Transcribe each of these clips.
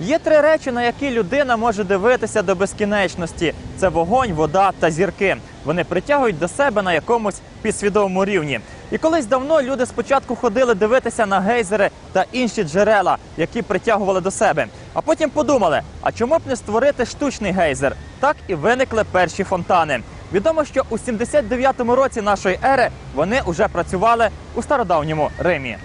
Є три речі, на які людина може дивитися до безкінечності: це вогонь, вода та зірки. Вони притягують до себе на якомусь підсвідомому рівні. І колись давно люди спочатку ходили дивитися на гейзери та інші джерела, які притягували до себе. А потім подумали: а чому б не створити штучний гейзер? Так і виникли перші фонтани. Відомо, що у 79-му році нашої ери вони вже працювали у стародавньому Римі.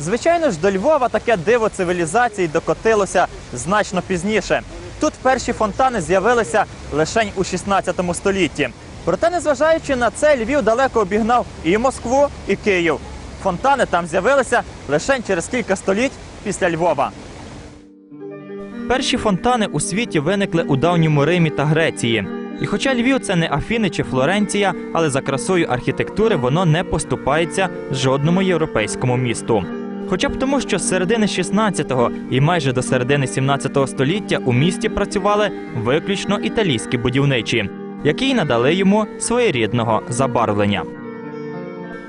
Звичайно ж, до Львова таке диво цивілізації докотилося значно пізніше. Тут перші фонтани з'явилися лише у 16 столітті. Проте, незважаючи на це, Львів далеко обігнав і Москву, і Київ. Фонтани там з'явилися лише через кілька століть після Львова. Перші фонтани у світі виникли у давньому Римі та Греції. І хоча Львів це не Афіни чи Флоренція, але за красою архітектури воно не поступається жодному європейському місту. Хоча б тому, що з середини 16-го і майже до середини 17-го століття у місті працювали виключно італійські будівничі, які й надали йому своєрідного забарвлення.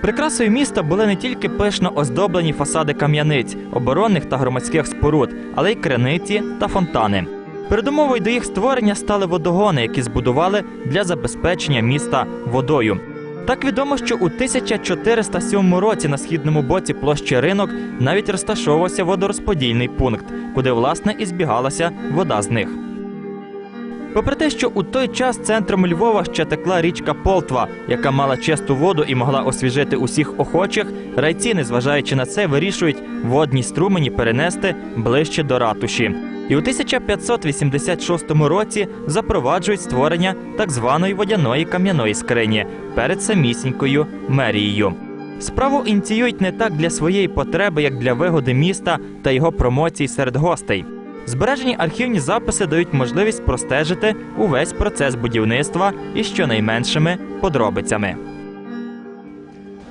Прикрасою міста були не тільки пишно оздоблені фасади кам'яниць, оборонних та громадських споруд, але й криниці та фонтани. Передумовою до їх створення стали водогони, які збудували для забезпечення міста водою. Так відомо, що у 1407 році на східному боці площі ринок навіть розташовувався водорозподільний пункт, куди власне і збігалася вода з них. Попри те, що у той час центром Львова ще текла річка Полтва, яка мала чисту воду і могла освіжити усіх охочих, райці, незважаючи на це, вирішують водні струмені перенести ближче до ратуші. І у 1586 році запроваджують створення так званої водяної кам'яної скрині перед самісінькою мерією. Справу ініціюють не так для своєї потреби, як для вигоди міста та його промоцій серед гостей. Збережені архівні записи дають можливість простежити увесь процес будівництва із щонайменшими подробицями.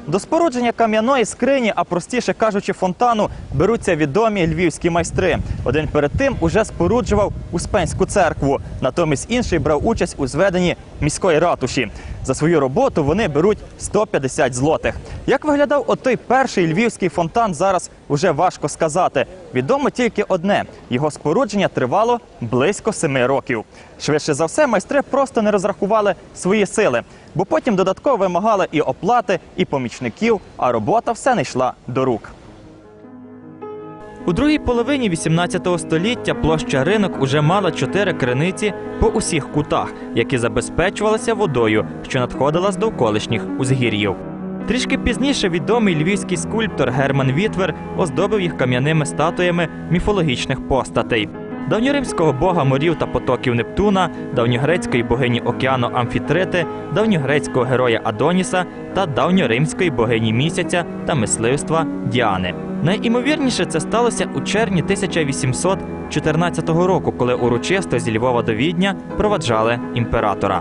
До спорудження кам'яної скрині, а простіше кажучи, фонтану, беруться відомі львівські майстри. Один перед тим уже споруджував Успенську церкву, натомість інший брав участь у зведенні міської ратуші. За свою роботу вони беруть 150 злотих. Як виглядав отой перший львівський фонтан, зараз уже важко сказати. Відомо тільки одне: його спорудження тривало близько семи років. Швидше за все, майстри просто не розрахували свої сили, бо потім додатково вимагали і оплати, і помічників, а робота все не йшла до рук. У другій половині 18 століття площа ринок уже мала чотири криниці по усіх кутах, які забезпечувалися водою, що надходила з довколишніх узгір'їв. Трішки пізніше відомий львівський скульптор Герман Вітвер оздобив їх кам'яними статуями міфологічних постатей. Давньоримського бога морів та потоків Нептуна, давньогрецької богині океану Амфітрити, давньогрецького героя Адоніса та давньоримської богині місяця та мисливства Діани. Найімовірніше це сталося у червні 1814 року, коли урочисто зі Львова до Відня проваджали імператора.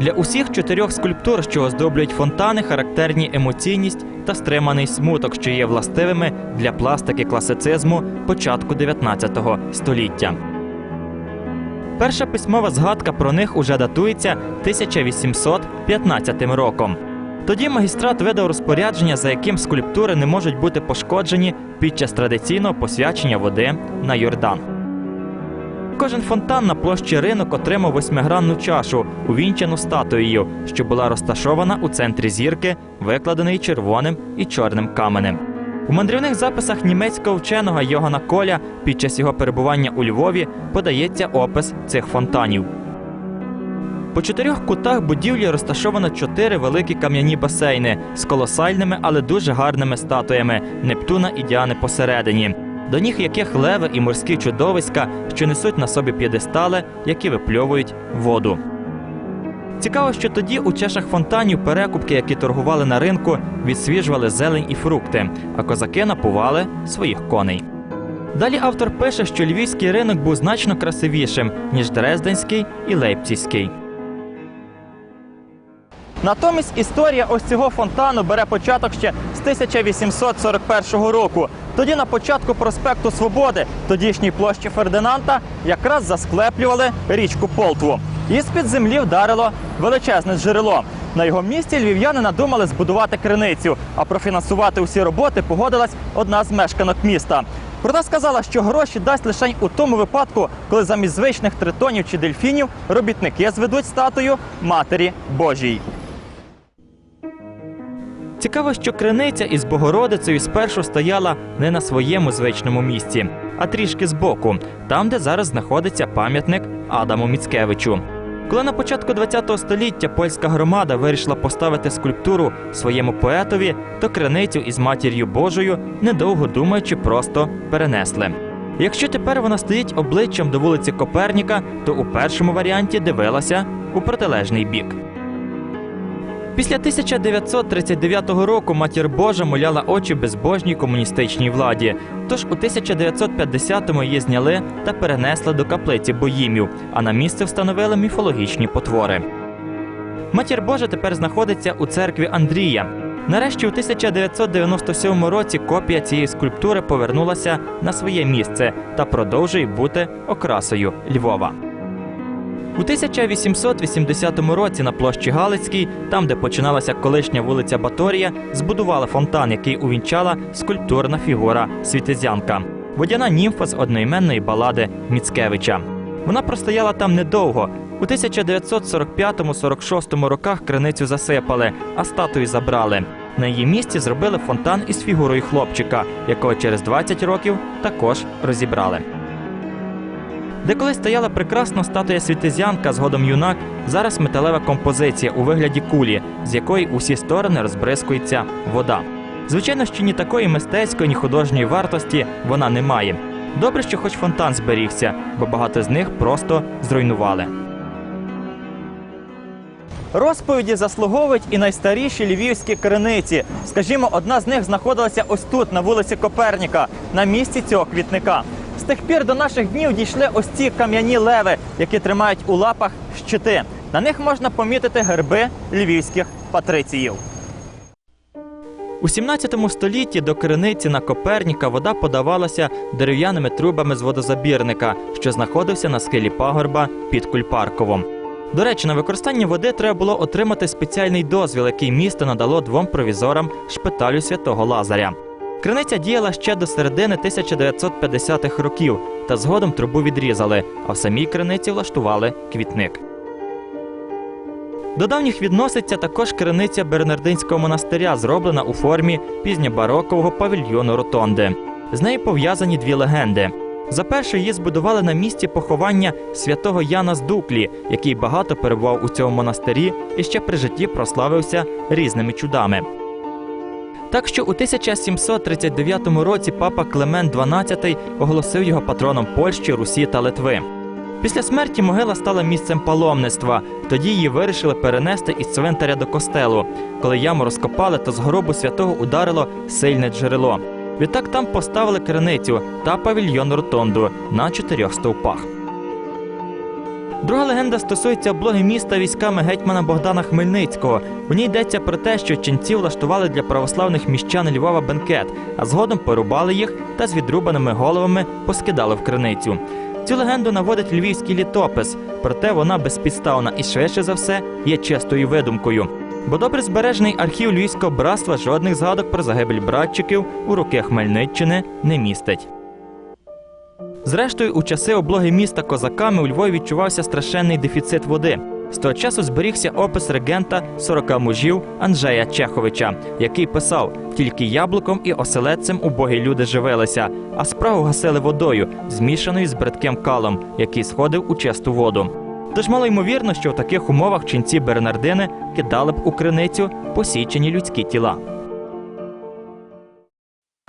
Для усіх чотирьох скульптур, що оздоблюють фонтани, характерні емоційність та стриманий смуток, що є властивими для пластики класицизму початку 19 століття. Перша письмова згадка про них уже датується 1815 роком. Тоді магістрат видав розпорядження, за яким скульптури не можуть бути пошкоджені під час традиційного посвячення води на Йордан. Кожен фонтан на площі ринок отримав восьмигранну чашу, увінчену статуєю, що була розташована у центрі зірки, викладеної червоним і чорним каменем. У мандрівних записах німецького вченого Йогана Коля під час його перебування у Львові подається опис цих фонтанів. По чотирьох кутах будівлі розташовано чотири великі кам'яні басейни з колосальними, але дуже гарними статуями Нептуна і Діани посередині, до ніг яких леви і морські чудовиська, що несуть на собі п'єдестали, які випльовують воду. Цікаво, що тоді у чашах фонтанів перекупки, які торгували на ринку, відсвіжували зелень і фрукти, а козаки напували своїх коней. Далі автор пише, що львівський ринок був значно красивішим, ніж Дрезденський і Лейпцизький. Натомість історія ось цього фонтану бере початок ще з 1841 року. Тоді на початку проспекту Свободи, тодішній площі Фердинанда, якраз засклеплювали річку Полтву. І з-під землі вдарило величезне джерело. На його місці львів'яни надумали збудувати криницю, а профінансувати усі роботи погодилась одна з мешканок міста. Проте сказала, що гроші дасть лише у тому випадку, коли замість звичних тритонів чи дельфінів робітники зведуть статую Матері Божій. Цікаво, що криниця із Богородицею спершу стояла не на своєму звичному місці, а трішки збоку, там, де зараз знаходиться пам'ятник Адаму Міцкевичу. Коли на початку ХХ століття польська громада вирішила поставити скульптуру своєму поетові, то криницю із матір'ю Божою, недовго думаючи, просто перенесли. Якщо тепер вона стоїть обличчям до вулиці Коперніка, то у першому варіанті дивилася у протилежний бік. Після 1939 року матір Божа моляла очі безбожній комуністичній владі. Тож у 1950-му її зняли та перенесли до каплиці боїмів, а на місце встановили міфологічні потвори. Матір Божа тепер знаходиться у церкві Андрія. Нарешті у 1997 році копія цієї скульптури повернулася на своє місце та продовжує бути окрасою Львова. У 1880 році на площі Галицькій, там де починалася колишня вулиця Баторія, збудували фонтан, який увінчала скульптурна фігура Світезянка, водяна німфа з одноіменної балади Міцкевича. Вона простояла там недовго. У 1945-46 роках криницю засипали, а статую забрали. На її місці зробили фонтан із фігурою хлопчика, якого через 20 років також розібрали. Де колись стояла прекрасна статуя світезянка, згодом юнак, зараз металева композиція у вигляді кулі, з якої усі сторони розбризкується вода. Звичайно, що ні такої мистецької, ні художньої вартості вона не має. Добре, що хоч фонтан зберігся, бо багато з них просто зруйнували. Розповіді заслуговують і найстаріші львівські криниці. Скажімо, одна з них знаходилася ось тут, на вулиці Коперніка, на місці цього квітника. З тих пір до наших днів дійшли ось ці кам'яні леви, які тримають у лапах щити. На них можна помітити герби львівських патриціїв. У 17 столітті до криниці на Коперніка вода подавалася дерев'яними трубами з водозабірника, що знаходився на схилі пагорба під Кульпарковом. До речі, на використання води треба було отримати спеціальний дозвіл, який місто надало двом провізорам шпиталю святого Лазаря. Криниця діяла ще до середини 1950-х років, та згодом трубу відрізали, а в самій криниці влаштували квітник. До давніх відноситься також криниця Бернардинського монастиря, зроблена у формі пізньобарокового павільйону Ротонди. З нею пов'язані дві легенди. За перше її збудували на місці поховання святого Яна з Дуклі, який багато перебував у цьому монастирі і ще при житті прославився різними чудами. Так що у 1739 році папа Клемент XII оголосив його патроном Польщі, Русі та Литви. Після смерті могила стала місцем паломництва. Тоді її вирішили перенести із цвинтаря до костелу. Коли яму розкопали, то з гробу святого ударило сильне джерело. Відтак там поставили криницю та павільйон ротонду на чотирьох стовпах. Друга легенда стосується облоги міста військами гетьмана Богдана Хмельницького. У ній йдеться про те, що ченці влаштували для православних міщан Львова бенкет, а згодом порубали їх та з відрубаними головами поскидали в криницю. Цю легенду наводить львівський літопис, проте вона безпідставна і швидше за все є чистою видумкою. Бо добре збережений архів Львівського братства жодних згадок про загибель братчиків у роки Хмельниччини не містить. Зрештою, у часи облоги міста козаками у Львові відчувався страшенний дефіцит води. З того часу зберігся опис регента 40 мужів Анджея Чеховича, який писав: тільки яблуком і оселедцем убогі люди живилися, а справу гасили водою, змішаною з бридким калом, який сходив у чисту воду. Тож мало ймовірно, що в таких умовах ченці Бернардини кидали б у криницю посічені людські тіла.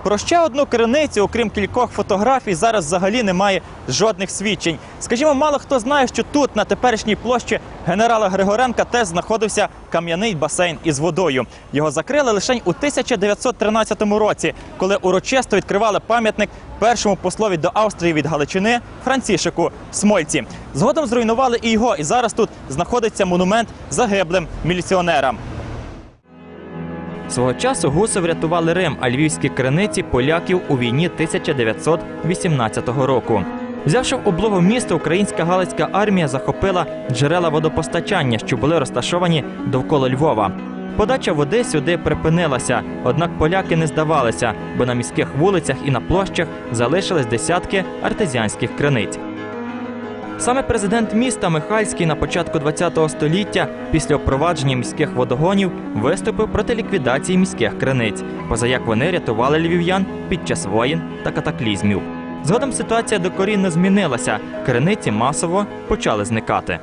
Про ще одну криницю, окрім кількох фотографій, зараз взагалі немає жодних свідчень. Скажімо, мало хто знає, що тут, на теперішній площі генерала Григоренка, теж знаходився кам'яний басейн із водою. Його закрили лише у 1913 році, коли урочисто відкривали пам'ятник першому послові до Австрії від Галичини Францішику Смольці. Згодом зруйнували і його, і зараз тут знаходиться монумент загиблим міліціонерам. Свого часу гуси врятували Рим, а львівські криниці поляків у війні 1918 року. Взявши в облогу місто, українська галицька армія захопила джерела водопостачання, що були розташовані довкола Львова. Подача води сюди припинилася, однак поляки не здавалися, бо на міських вулицях і на площах залишились десятки артезіанських криниць. Саме президент міста Михайський на початку ХХ століття після впровадження міських водогонів виступив проти ліквідації міських криниць, поза як вони рятували львів'ян під час воєн та катаклізмів. Згодом ситуація докорінно змінилася. Криниці масово почали зникати.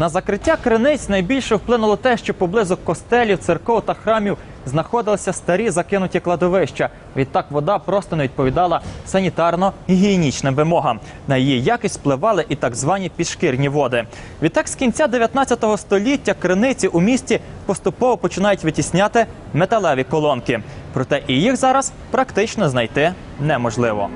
На закриття криниць найбільше вплинуло те, що поблизу костелів, церков та храмів знаходилися старі закинуті кладовища. Відтак вода просто не відповідала санітарно-гігієнічним вимогам. На її якість впливали і так звані підшкірні води. Відтак з кінця 19 століття криниці у місті поступово починають витісняти металеві колонки. Проте і їх зараз практично знайти неможливо.